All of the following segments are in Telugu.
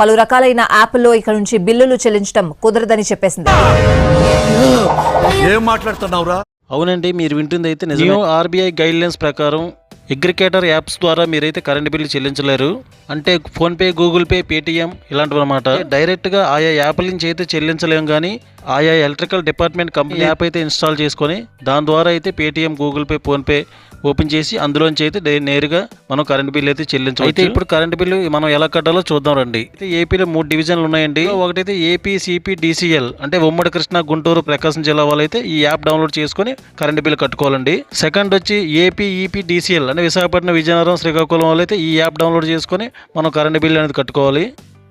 పలు రకాలైన యాప్ల్లో ఇక నుంచి బిల్లులు చెల్లించడం కుదరదని చెప్పేసింది. ఏం మాట్లాడుతున్నావురా? అవునండి మీరు వింటుంది అయితే నిజమే ఆర్బీఐ గైడ్లైన్స్ ప్రకారం అగ్రికేటర్ యాప్స్ ద్వారా మీరైతే కరెంట్ బిల్లు చెల్లించలేరు. అంటే ఫోన్పే గూగుల్ పే పేటిఎం ఇలాంటివి అనమాట డైరెక్ట్గా ఆయా యాప్ల నుంచి అయితే చెల్లించలేం కానీ ఆయా ఎలక్ట్రికల్ డిపార్ట్మెంట్ కంపెనీ యాప్ అయితే ఇన్స్టాల్ చేసుకొని దాని ద్వారా అయితే Paytm Google Pay PhonePe open చేసి అందులోంచి అయితే నేరుగా మనం కరెంట్ బిల్ అయితే చెల్లించవచ్చు. అయితే ఇప్పుడు కరెంట్ బిల్లు మనం ఎలా కట్టాలో చూద్దాం రండి. అయితే ఏపీలో మూడు డివిజన్లు ఉన్నాయండి. ఒకటైతే ఏపీ సిపి డిసిఎల్. అంటే ఉమ్మడి కృష్ణ గుంటూరు ప్రకాశం జిల్లా వాళ్ళైతే ఈ యాప్ డౌన్లోడ్ చేసుకొని కరెంట్ బిల్ కట్టుకోవాలండి. సెకండ్ వచ్చి ఏపీ ఈపీ డిసిఎల్. అంటే విశాఖపట్నం విజయనగరం శ్రీకాకుళం వాళ్ళైతే ఈ యాప్ డౌన్లోడ్ చేసుకొని మనం కరెంట్ బిల్ అనేది కట్టుకోవాలి.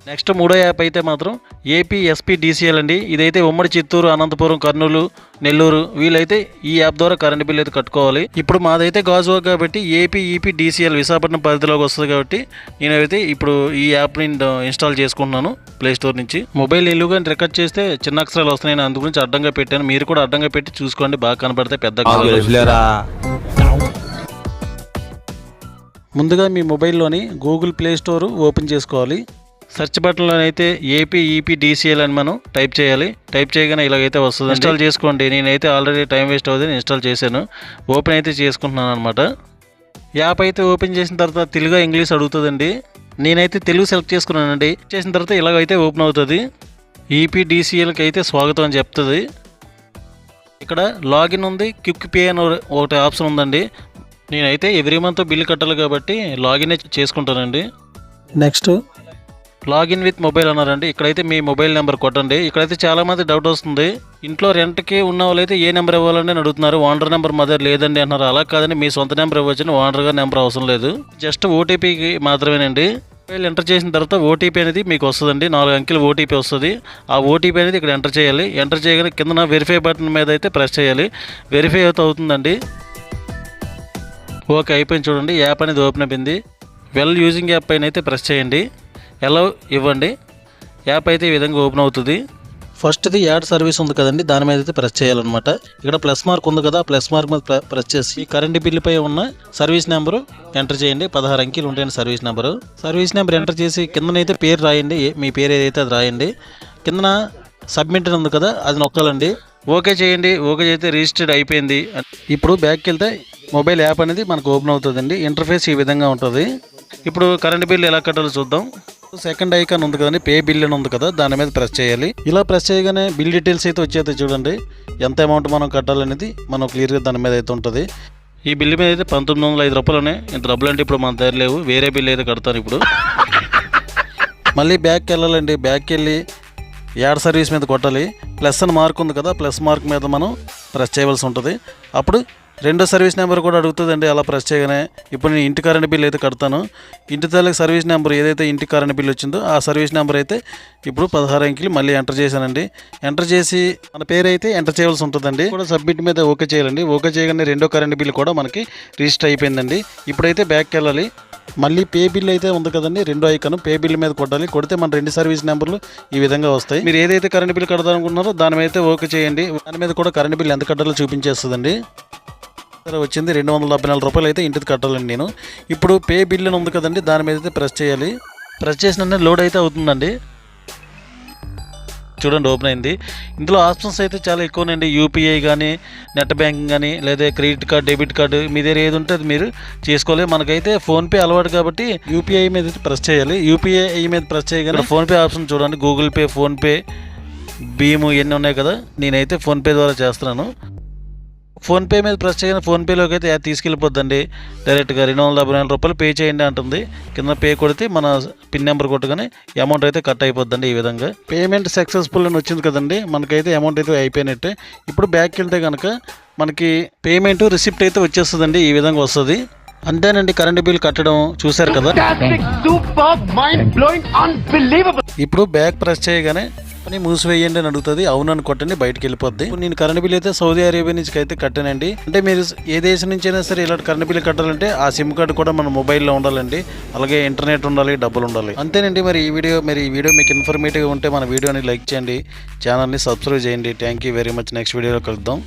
నెక్స్ట్ మూడో యాప్ అయితే మాత్రం ఏపీ ఎస్పీ డిసిఎల్ అండి. ఇదైతే ఉమ్మడి చిత్తూరు అనంతపురం కర్నూలు నెల్లూరు వీళ్ళైతే ఈ యాప్ ద్వారా కరెంట్ బిల్ అయితే కట్టుకోవాలి. ఇప్పుడు మాదైతే గాజువాక్ కాబట్టి ఏపీ ఈపీ డిసిఎల్ విశాఖపట్నం పరిధిలోకి వస్తుంది కాబట్టి నేనైతే ఇప్పుడు ఈ యాప్ని ఇన్స్టాల్ చేసుకుంటున్నాను ప్లే స్టోర్ నుంచి. మొబైల్ నిలువుగా రికార్డ్ చేస్తే చిన్న అక్షరాలు వస్తున్నాయి. నేను అందు గురించి అడ్డంగా పెట్టాను. మీరు కూడా అడ్డంగా పెట్టి చూసుకోండి. బాగా కనబడితే పెద్ద ముందుగా మీ మొబైల్లోని గూగుల్ ప్లే స్టోర్ ఓపెన్ చేసుకోవాలి. సెర్చ్ బటన్లో అయితే ఏపీ ఈపీ డిసిఎల్ అని మనం టైప్ చేయాలి. టైప్ చేయగానే ఇలాగైతే వస్తుంది ఇన్స్టాల్ చేసుకోండి. నేనైతే ఆల్రెడీ టైం వేస్ట్ అవుతుంది ఇన్స్టాల్ చేశాను. ఓపెన్ అయితే చేసుకుంటున్నాను అనమాట యాప్ అయితే ఓపెన్ చేసిన తర్వాత తెలుగు ఇంగ్లీష్ అడుగుతుందండి. నేనైతే తెలుగు సెలెక్ట్ చేసుకున్నానండి. చేసిన తర్వాత ఇలాగైతే ఓపెన్ అవుతుంది. ఈపీ డిసిఎల్కి అయితే స్వాగతం అని చెప్తుంది. ఇక్కడ లాగిన్ ఉంది. క్విక్ పే అని ఒకటి ఆప్షన్ ఉందండి. నేనైతే ఎవ్రీ మంత్ బిల్ కట్టాలి కాబట్టి లాగిన్ చేసుకుంటానండి. నెక్స్ట్ లాగిన్ విత్ మొబైల్ అన్నారండి. ఇక్కడైతే మీ మొబైల్ నెంబర్ కొట్టండి. ఇక్కడైతే చాలా మంది డౌట్ వస్తుంది. ఇంట్లో రెంట్కి ఉన్న వాళ్ళైతే ఏ నెంబర్ ఇవ్వాలని అడుగుతున్నారు. ఓనర్ నెంబర్ మా దగ్గర లేదండి అంటున్నారు అలా కాదని మీ సొంత నెంబర్ ఇవ్వచ్చు ఓనర్ గారి నెంబర్ అవసరం లేదు. జస్ట్ ఓటీపీకి మాత్రమేనండి. మొబైల్ ఎంటర్ చేసిన తర్వాత ఓటీపీ అనేది మీకు వస్తుందండి. నాలుగు అంకెలు ఓటీపీ వస్తుంది. ఆ ఓటీపీ అనేది ఇక్కడ ఎంటర్ చేయాలి. ఎంటర్ చేయగానే కింద వెరిఫై బటన్ మీద అయితే ప్రెస్ చేయాలి. వెరిఫై అయితే అవుతుందండి. ఓకే అయిపోయింది చూడండి. యాప్ అనేది ఓపెన్ అయిపోయింది వెల్ యూజింగ్ యాప్ పైన అయితే ప్రెస్ చేయండి. ఎలా ఇవ్వండి. యాప్ అయితే ఈ విధంగా ఓపెన్ అవుతుంది. ఫస్ట్ది యాడ్ సర్వీస్ ఉంది కదండి దాని మీద అయితే ప్రెస్ చేయాలన్నమాట. ఇక్కడ ప్లస్ మార్క్ ఉంది కదా ప్లస్ మార్క్ మీద ప్రె- ప్రెస్ చేసి కరెంట్ బిల్లుపై ఉన్న సర్వీస్ నెంబరు ఎంటర్ చేయండి. పదహారు అంకెలు ఉంటాయండి service number service number enter చేసి కిందనైతే పేరు రాయండి. మీ పేరు ఏదైతే అది రాయండి. కిందన సబ్మిట్ అని ఉంది కదా అది నొక్కాలండి. ఓకే చేయండి. ఓకే చేస్తే రిజిస్టర్డ్ అయిపోయింది. ఇప్పుడు బ్యాక్కి వెళ్తే మొబైల్ యాప్ అనేది మనకు ఓపెన్ అవుతుందండి. ఇంటర్ఫేస్ ఈ విధంగా ఉంటుంది. ఇప్పుడు కరెంట్ బిల్ ఎలా కట్టాలో చూద్దాం. సెకండ్ ఐకాన్ ఉంది కదండి పే బిల్ అని ఉంది కదా దాని మీద ప్రెస్ చేయాలి. ఇలా ప్రెస్ చేయగానే బిల్ డీటెయిల్స్ అయితే వచ్చేది చూడండి. ఎంత అమౌంట్ మనం కట్టాలనేది మనం క్లియర్గా దాని మీద అయితే ఉంటుంది. ఈ బిల్లు మీద అయితే పంతొమ్మిది వందల ఐదు రూపాయలు ఇంత డబ్బులు అంటే ఇప్పుడు మన దగ్గర లేవు. వేరే బిల్ అయితే కడతాను ఇప్పుడు. మళ్ళీ బ్యాక్కి వెళ్ళాలండి. బ్యాక్కి వెళ్ళి యాడ్ సర్వీస్ మీద కొట్టాలి. ప్లస్ అని మార్క్ ఉంది కదా ప్లస్ మార్క్ మీద మనం ప్రెస్ చేయవలసి ఉంటుంది. అప్పుడు రెండో సర్వీస్ నెంబర్ కూడా అడుగుతుందండి అలా ప్రెస్ చేయగానే. ఇప్పుడు నేను ఇంటి కరెంట్ బిల్ అయితే కడతాను. ఇంటి తల్లికి సర్వీస్ నెంబర్ ఏదైతే ఇంటి కరెంట్ బిల్ వచ్చిందో ఆ సర్వీస్ నెంబర్ అయితే ఇప్పుడు పదహారు అంకెలు మళ్ళీ ఎంటర్ చేశానండి. ఎంటర్ చేసి మన పేరు అయితే ఎంటర్ చేయవలసి ఉంటుందండి. కూడా సబ్మిట్ మీద ఓకే చేయాలండి. ఓకే చేయగానే రెండో కరెంట్ బిల్ కూడా మనకి రిజిస్టర్ అయిపోయిందండి. ఇప్పుడైతే బ్యాక్కి వెళ్ళాలి. మళ్ళీ పే బిల్ అయితే ఉంది కదండి రెండో ఐకాన్ పే బిల్ మీద కొట్టాలి. కొడితే మన రెండు సర్వీస్ నెంబర్లు ఈ విధంగా వస్తాయి. మీరు ఏదైతే కరెంట్ బిల్ కడదాలనుకున్నారో దాని మీద ఓకే చేయండి. దాని మీద కూడా కరెంట్ బిల్ ఎంత కట్టాలో చూపించేస్తుందండి. సరే వచ్చింది. రెండు వందల డెబ్బై నాలుగు రూపాయలు అయితే ఇంటికి కట్టాలండి నేను. ఇప్పుడు పే బిల్ అని ఉంది కదండి దాని మీద అయితే ప్రెస్ చేయాలి. ప్రెస్ చేసిన లోడ్ అయితే అవుతుందండి. చూడండి ఓపెన్ అయింది. ఇందులో ఆప్షన్స్ అయితే చాలా ఎక్కువనండి. యూపీఐ కానీ నెట్ బ్యాంకింగ్ కానీ లేదా క్రెడిట్ కార్డ్ డెబిట్ కార్డు మీ దగ్గర ఏది ఉంటే అది మీరు చేసుకోవాలి. మనకైతే ఫోన్పే అలవాటు కాబట్టి యూపీఐ మీద అయితే ప్రెస్ చేయాలి. యూపీఐ మీద ప్రెస్ చేయగానే ఫోన్పే ఆప్షన్ చూడండి. గూగుల్ పే ఫోన్పే భీము ఇవన్నీ ఉన్నాయి కదా. నేనైతే ఫోన్పే ద్వారా చేస్తున్నాను. ఫోన్పే మీద ప్రెస్ చేయగానే ఫోన్పేలోకి అయితే తీసుకెళ్ళిపోద్దండి. డైరెక్ట్గా రెండు వందల డెబ్బై నాలుగు రూపాయలు పే చేయండి అంటుంది. కింద పే కొడితే మన పిన్ నెంబర్ కొట్టగానే అమౌంట్ అయితే కట్ అయిపోద్దండి ఈ విధంగా. పేమెంట్ సక్సెస్ఫుల్ అని వచ్చింది కదండి మనకైతే అమౌంట్ అయితే అయిపోయినట్టే. ఇప్పుడు బ్యాక్కి వెళ్తే కనుక మనకి పేమెంట్ రిసిప్ట్ అయితే వచ్చేస్తుందండి ఈ విధంగా వస్తుంది. అంతేనండి కరెంట్ బిల్ కట్టడం చూశారు కదా. ఇప్పుడు బ్యాక్ ప్రెస్ చేయగానే పని మూసివేయండి అని అడుగుతుంది. అవునని కొట్టండి బయటకు వెళ్ళిపోద్ది. నేను కరెంట్ బిల్ అయితే సౌదీ అరేబియా నుంచి అయితే కట్టానండి. అంటే మీరు ఏ దేశం నుంచి అయినా సరే ఇలాంటి కరెంట్ బిల్ కట్టాలంటే ఆ సిమ్ కార్డు కూడా మన మొబైల్లో ఉండాలండి. అలాగే ఇంటర్నెట్ ఉండాలి డబ్బులు ఉండాలి. అంతేనండి మరి ఈ వీడియో మరి ఈ వీడియో మీకు ఇన్ఫర్మేటివ్గా ఉంటే మన వీడియోని లైక్ చేయండి. ఛానల్ని సబ్స్క్రైబ్ చేయండి. Thank you very much next వీడియోలో కలుద్దాం.